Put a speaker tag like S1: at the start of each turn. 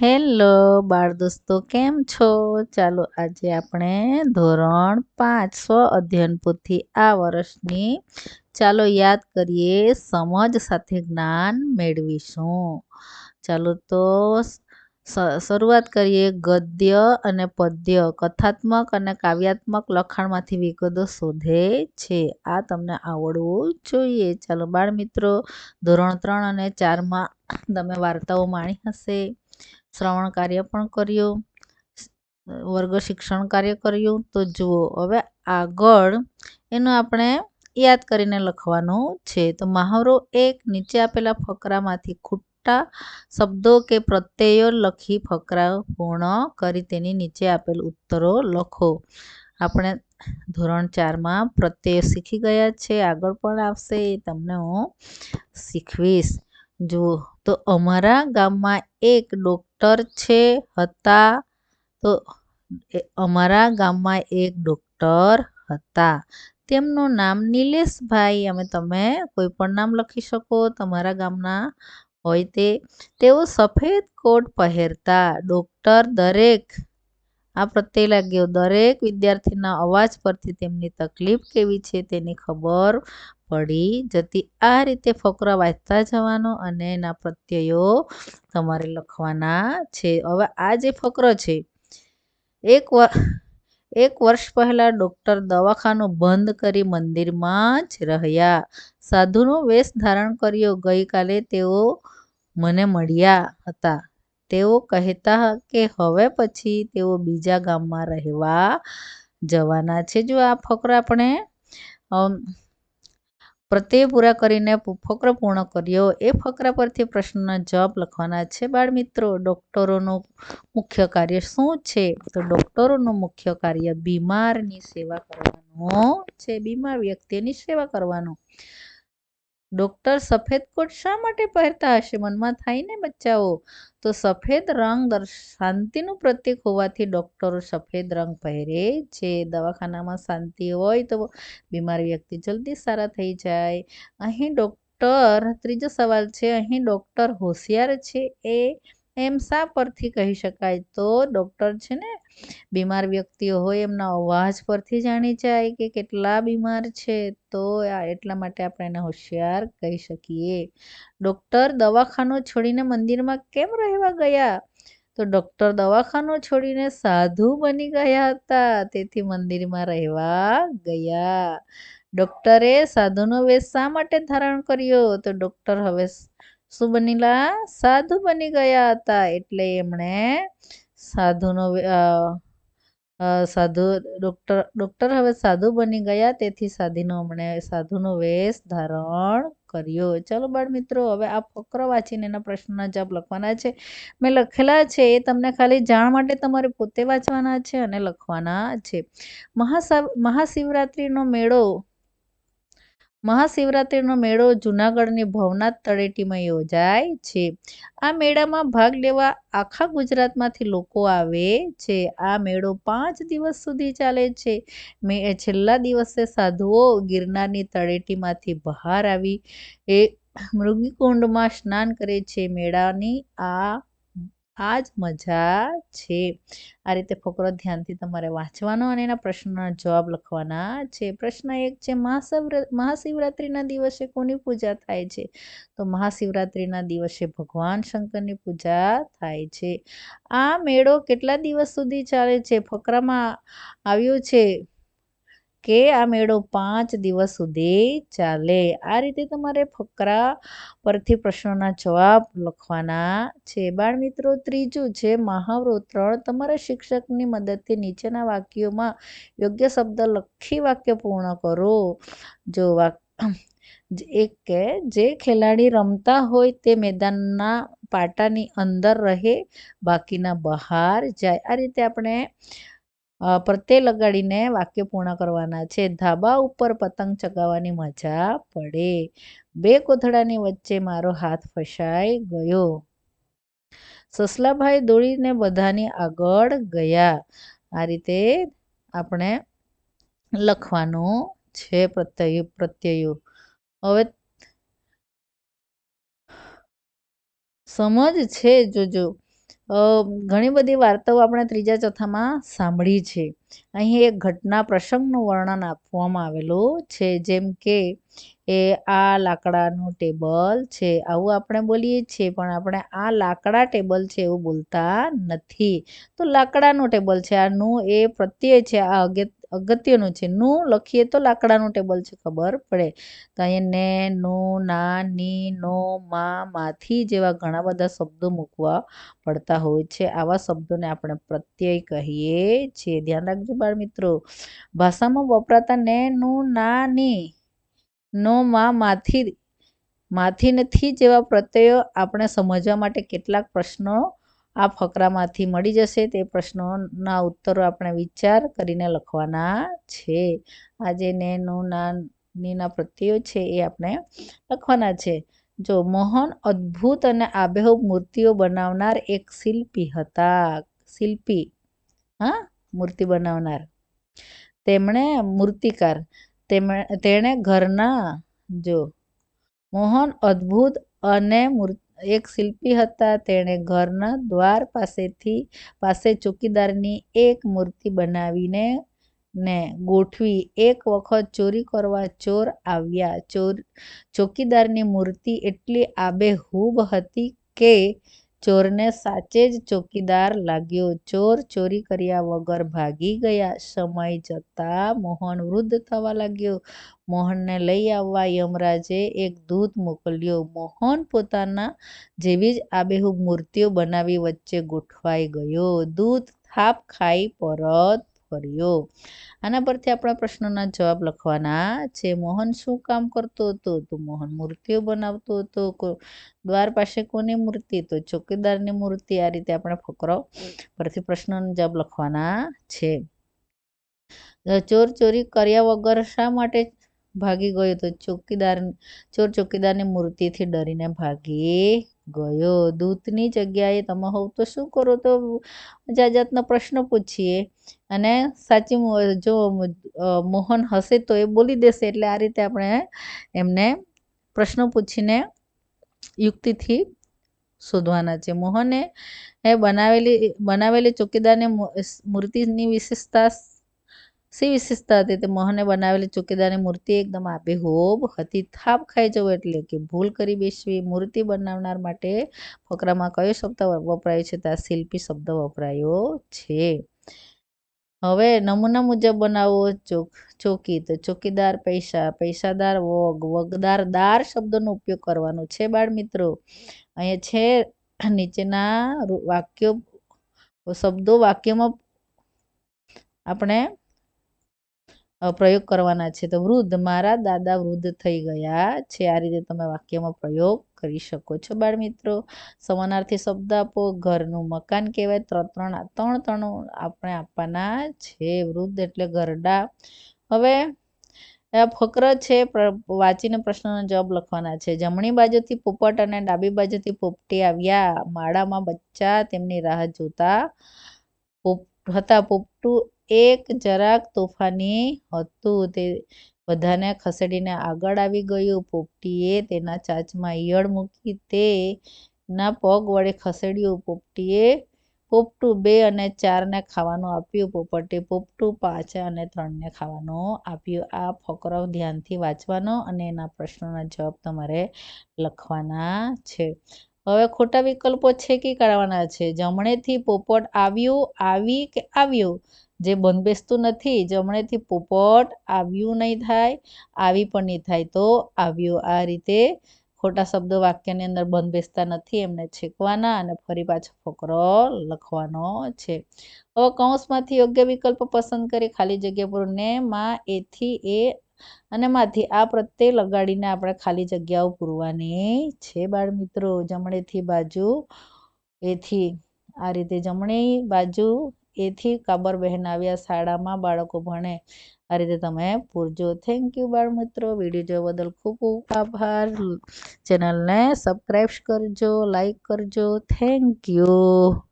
S1: Hello બાળ દોસ્તો, કેમ છો? ચાલો આજે આપણે ધોરણ પાંચ, સ્વ અધ્યયન પોથી આ વર્ષની, ચાલો યાદ કરીએ, સમજ સાથે જ્ઞાન મેળવીશું. ચાલો તો શરૂઆત કરીએ, ગદ્ય અને પદ્ય. કથાત્મક અને કાવ્યાત્મક લખાણમાંથી વિગતો શોધે છે. આ તમને આવડવું જોઈએ. ચાલો બાળ મિત્રો, ધોરણ ત્રણ અને ચારમાં તમે વાર્તાઓ માણી હશે. શ્રવણ કાર્ય પણ કર્યું, વર્ગ શિક્ષણ કાર્ય કર્યું. તો જુઓ, હવે આગળ એનું આપણે યાદ કરીને લખવાનું છે. તો મહાવરો એક, નીચે આપેલા ફકરામાંથી ખૂટા શબ્દો કે પ્રત્યયો લખી ફકરા પૂર્ણ કરી તેની નીચે આપેલ ઉત્તરો લખો. આપણે ધોરણ ચારમાં પ્રત્યય શીખી ગયા છે. આગળ પણ આવશે. એ તમને હું શીખવીશ. જુઓ, તો અમારા ગામમાં એક ડૉક્ટર છે, હતા. તો અમારા ગામમાં એક ડૉક્ટર હતા. તેમનું નામ નિલેશભાઈ. અમે તમે કોઈ પણ નામ લખી શકો, તમારા ગામના હોય તે. તેઓ સફેદ કોટ પહેરતા. ડૉક્ટર દરેક, આ પ્રત્યે લાગ્યો, દરેક વિદ્યાર્થીના અવાજ પરથી તેમની તકલીફ કેવી છે તેની ખબર પડી જતી. આ રીતે ફકરા વાંચતા જવાનો અને એના પ્રત્યયો તમારે લખવાના છે. હવે આ જે ફકરો છે, એક એક વર્ષ પહેલાં ડૉક્ટર દવાખાનું બંધ કરી મંદિરમાં જ રહ્યા. સાધુનો વેશ ધારણ કર્યો. ગઈકાલે તેઓ મને મળ્યા હતા. તેઓ કહેતા કે હવે પછી તેઓ બીજા ગામમાં રહેવા જવાના છે. જો આ ફકરો આપણે પ્રત્યય પૂરા કરીને ફકરો પૂર્ણ કર્યો. એ ફકરા પરથી પ્રશ્નના જવાબ લખવાના છે બાળ મિત્રો ડૉક્ટરોનું મુખ્ય કાર્ય શું છે? તો ડૉક્ટરોનું મુખ્ય કાર્ય બીમારની સેવા કરવાનું છે. બીમાર વ્યક્તિની સેવા કરવાનું. ડૉક્ટર સફેદ કોટ શા માટે પહેરતા હશે? મનમાં થાય ને બચ્ચાઓ. તો સફેદ રંગ શાંતિનું પ્રતીક હોવાથી ડૉક્ટરો સફેદ રંગ પહેરે છે. દવાખાનામાં શાંતિ હોય તો બીમાર વ્યક્તિ જલ્દી સારા થઈ જાય. અહીં ડૉક્ટર, ત્રીજો સવાલ છે, અહીં ડૉક્ટર હોશિયાર છે એ એમ શા પરથી કહી શકાય? તો ડૉક્ટર છે ને, બીમાર વ્યક્તિઓ હોય એમના અવાજ પરથી જાણી જાય કે કેટલા બીમાર છે, તો એટલા માટે આપણે એને હોશિયાર કહી શકીએ. ડૉક્ટર દવાખાનું છોડીને મંદિરમાં કેમ રહેવા ગયા? તો ડૉક્ટર દવાખાનું છોડીને સાધુ બની ગયા હતા, તેથી મંદિરમાં રહેવા ગયા. ડૉક્ટરે સાધુનો વેશ શા માટે ધારણ કર્યો? તો ડૉક્ટર હવે શું બનેલા સાધુ બની ગયા હતા એટલે એમણે સાધુનો સાધુ ડૉક્ટર ડૉક્ટર હવે સાધુ બની ગયા તેથી સાધીનો હમણે સાધુનો વેશ ધારણ કર્યો. ચાલો બાળ મિત્રો, હવે આ ફકરો વાંચીને એના પ્રશ્નના જવાબ લખવાના છે. મેં લખેલા છે, એ તમને ખાલી જાણ માટે તમારે પોતે વાંચવાના છે અને લખવાના છે. મહાશિવ મહાશિવરાત્રિનો મેળો મહાશિવરાત્રિનો મેળો જૂનાગઢની ભવનાથ તળેટીમાં યોજાય છે. આ મેળામાં ભાગ લેવા આખા ગુજરાતમાંથી લોકો આવે છે. આ મેળો પાંચ દિવસ સુધી ચાલે છે. છેલ્લા દિવસે સાધુઓ ગિરનારની તળેટીમાંથી બહાર આવી એ મૃગીકુંડમાં સ્નાન કરે છે. મેળાની આ આ જ મજા છે. આ રીતે ફકરો ધ્યાનથી તમારે વાંચવાનો અને એના પ્રશ્નના જવાબ લખવાના છે. પ્રશ્ન એક છે મહાશિવરાત્રિના દિવસે કોની પૂજા થાય છે? તો મહાશિવરાત્રિના દિવસે ભગવાન શંકરની પૂજા થાય છે. આ મેળો કેટલા દિવસ સુધી ચાલે છે? ફકરામાં આવ્યું છે? કે આ મેળો પાંચ દિવસ સુધી ચાલે. આ રીતે તમારે ફકરા પરથી પ્રશ્નોના જવાબ લખવાના છે. બાળ મિત્રો ત્રીજું છે મહાવરો ત્રણ. તમારા શિક્ષકની મદદથી નીચેના વાક્યોમાં યોગ્ય શબ્દ લખી વાક્ય પૂર્ણ કરો. જો એક કે, જે ખેલાડી રમતા હોય તે મેદાનના પાટાની અંદર રહે, બાકીના બહાર જાય. આ રીતે આપણે પ્રત્યય લગાડીને વાક્ય પૂર્ણ કરવાના છે. ધાબા ઉપર પતંગ ચગાવવાની મજા પડે. બે કોથળાની વચ્ચે મારો હાથ ફસાઈ ગયો. સસલાભાઈ દોડીને બધાની આગળ ગયા. આ રીતે આપણે લખવાનું છે પ્રત્યય, પ્રત્યયો. હવે સમજ છે, જોજો. ઘણી બધી વાર્તાઓ આપણે ત્રીજા ચોથામાં સાંભળી છે. અહીં એક ઘટના પ્રસંગનું વર્ણન આપવામાં આવેલું છે, જેમ કે, એ આ લાકડાનું ટેબલ છે. આવું આપણે બોલીએ છીએ, પણ આપણે આ લાકડા ટેબલ છે એવું બોલતા નથી. તો લાકડાનું ટેબલ છે, આનું એ પ્રત્યય છે, આ અગત્ય અગત્યનું છે. નું લખીએ તો લાકડાનું ટેબલ છે, ખબર પડે. તો અહીંયા ને, નું, ના, ની, નો, માં, માંથી જેવા ઘણા બધા શબ્દો મૂકવા પડતા હોય છે. આવા શબ્દોને આપણે પ્રત્યય કહીએ છીએ. ધ્યાન રાખજો બાળ મિત્રો ભાષામાં વપરાતા ને, નું, ના, ની, નો, મા, માથી માથી નથી જેવા પ્રત્યયો આપણે સમજવા માટે કેટલાક પ્રશ્નો આ ફકરામાંથી મળી જશે તે પ્રશ્નોના ઉત્તરો આપણે વિચાર કરીને લખવાના છે. આજે ને નું ના નીના પ્રત્યયો છે એ આપણે લખવાના છે. જો મોહન અદ્ભુત અને આબેહૂબ મૂર્તિઓ બનાવનાર એક શિલ્પી હતા. શિલ્પી, હા, મૂર્તિ બનાવનાર. તેમણે મૂર્તિકાર, તેમણે, તેણે ઘરના, જો, મોહન અદ્ભુત અને એક શિલ્પી હતા. તેણે ઘરના દ્વાર પાસેથી, પાસે ચોકીદારની એક મૂર્તિ બનાવીને ને ગોઠવી એક વખત ચોરી કરવા ચોર આવ્યા. ચોર, ચોકીદારની મૂર્તિ એટલી આબેહૂબ હતી કે ચોરને સાચે જ ચોકીદાર લાગ્યો. ચોર ચોરી કર્યા વગર ભાગી ગયા. સમય જતાં મોહન વૃદ્ધ થવા લાગ્યો. મોહનને લઈ આવવા યમરાજે એક દૂત મોકલ્યો. મોહન પોતાના જેવી જ આબેહૂબ મૂર્તિઓ બનાવી વચ્ચે ગોઠવાઈ ગયો. દૂત થાપ ખાઈ પરત ફર્યો આના પરથી આપણા પ્રશ્નોના જવાબ લખવાના છે, મોહન શું કામ કરતો હતો? તો મોહન મૂર્તિઓ બનાવતો હતો દ્વાર પાસે કોની મૂર્તિ? તો ચોકીદારની મૂર્તિ આ રીતે આપણે ફકરો પરથી પ્રશ્નોના જવાબ લખવાના છે. ચોર ચોરી કર્યા વગર શા માટે ભાગી ગયો? તો ચોકીદાર, ચોર ચોકીદારની મૂર્તિથી ડરીને ભાગી ગયો દૂતની જગ્યાએ. તમે હોવ તો શું કરો? તો જાત જાતના પ્રશ્ન પૂછીએ. અને સાચી જો મોહન હશે તો એ બોલી દેશે. એટલે આ રીતે આપણે એમને પ્રશ્ન પૂછીને યુક્તિથી શોધવાના છે. મોહને એ બનાવેલી બનાવેલી ચોકીદારની મૂર્તિની વિશેષતા શી વિશેષતા હતી? તે મોહને બનાવેલી ચોકીદારની મૂર્તિ એકદમ આબેહોબ હતી. થાપ ખાઈ જવું એટલે કે ભૂલ કરી બેસવી. મૂર્તિ બનાવનાર માટે ફકરામાં કયો શબ્દ વપરાયો છે? ત્યાં શિલ્પી શબ્દ વપરાયો છે. હવે નમૂના મુજબ બનાવો ચોકી તો ચોકીદાર પૈસા, પૈસાદાર વગ, વગદાર દાર શબ્દોનો ઉપયોગ કરવાનો છે બાળ મિત્રો અહીંયા છે નીચેના વાક્યો, શબ્દો વાક્યમાં આપણે પ્રયોગ કરવાના છે. તો વૃદ્ધ, મારા દાદા વૃદ્ધ થઈ ગયા છે. આ રીતે તમે વાક્યમાં પ્રયોગ કરી શકો છો બાળ મિત્રો સમાનાર્થી શબ્દ આપો. ઘરનું મકાન કહેવાય. ત્રણ ત્રણ ત્રણ ત્રણ આપણે આપવાના છે. વૃદ્ધ એટલે ઘરડા. હવે ફક્ર છે વાંચીને પ્રશ્નનો જવાબ લખવાના છે. જમણી બાજુથી પોપટ અને ડાબી બાજુથી પોપટી આવ્યા. માળામાં બચ્ચા, તેમની રાહ જોતા હતા પોપટું એક જરાક તોફાની હતું. તે બધાને ખસેડીને આગળ આવી ગયું. પોપટીએ તેના ચાંચમાં ઈયળ મૂકી તેના પગ વડે ખસેડ્યું. પોપટીએ પોપટું બે અને ચારને ખાવાનું આપ્યું. પોપટે પોપટું પાંચ અને ત્રણને ખાવાનું આપ્યું. આ ફકરો ધ્યાનથી વાંચવાનો અને એના પ્રશ્નોના જવાબ તમારે લખવાના છે. હવે ખોટા વિકલ્પો છે કે કાઢવાના છે? જમણેથી પોપટ આવ્યું, આવી કે આવ્યું? જે બંધબેસતું નથી, જમણેથી પોપટ આવ્યું નહીં થાય, આવી પણ નહીં થાય. તો આવ્યું. આ રીતે ખોટા શબ્દો વાક્યની અંદર બંધ નથી, એમને છેકવાના અને ફરી પાછો ફકરો લખવાનો છે. હવે કૌંસમાંથી યોગ્ય વિકલ્પ પસંદ કરી ખાલી જગ્યા પર ને માં એથી એ અને માંથી આ પ્રત્યે લગાડીને આપણે ખાલી જગ્યાઓ પૂરવાની છે બાળ મિત્રો જમણેથી બાજુ એથી આ રીતે જમણી બાજુ એથી કાબર બહેન આવ્યા શાળામાં બાળકો ભણે. આ રીતે તમે પૂરજો. થેન્ક યુ બાળ મિત્રો વીડિયો જોવા બદલ ખૂબ ખૂબ આભાર. ચેનલને સબસ્ક્રાઈબ કરજો લાઈક કરજો. Thank you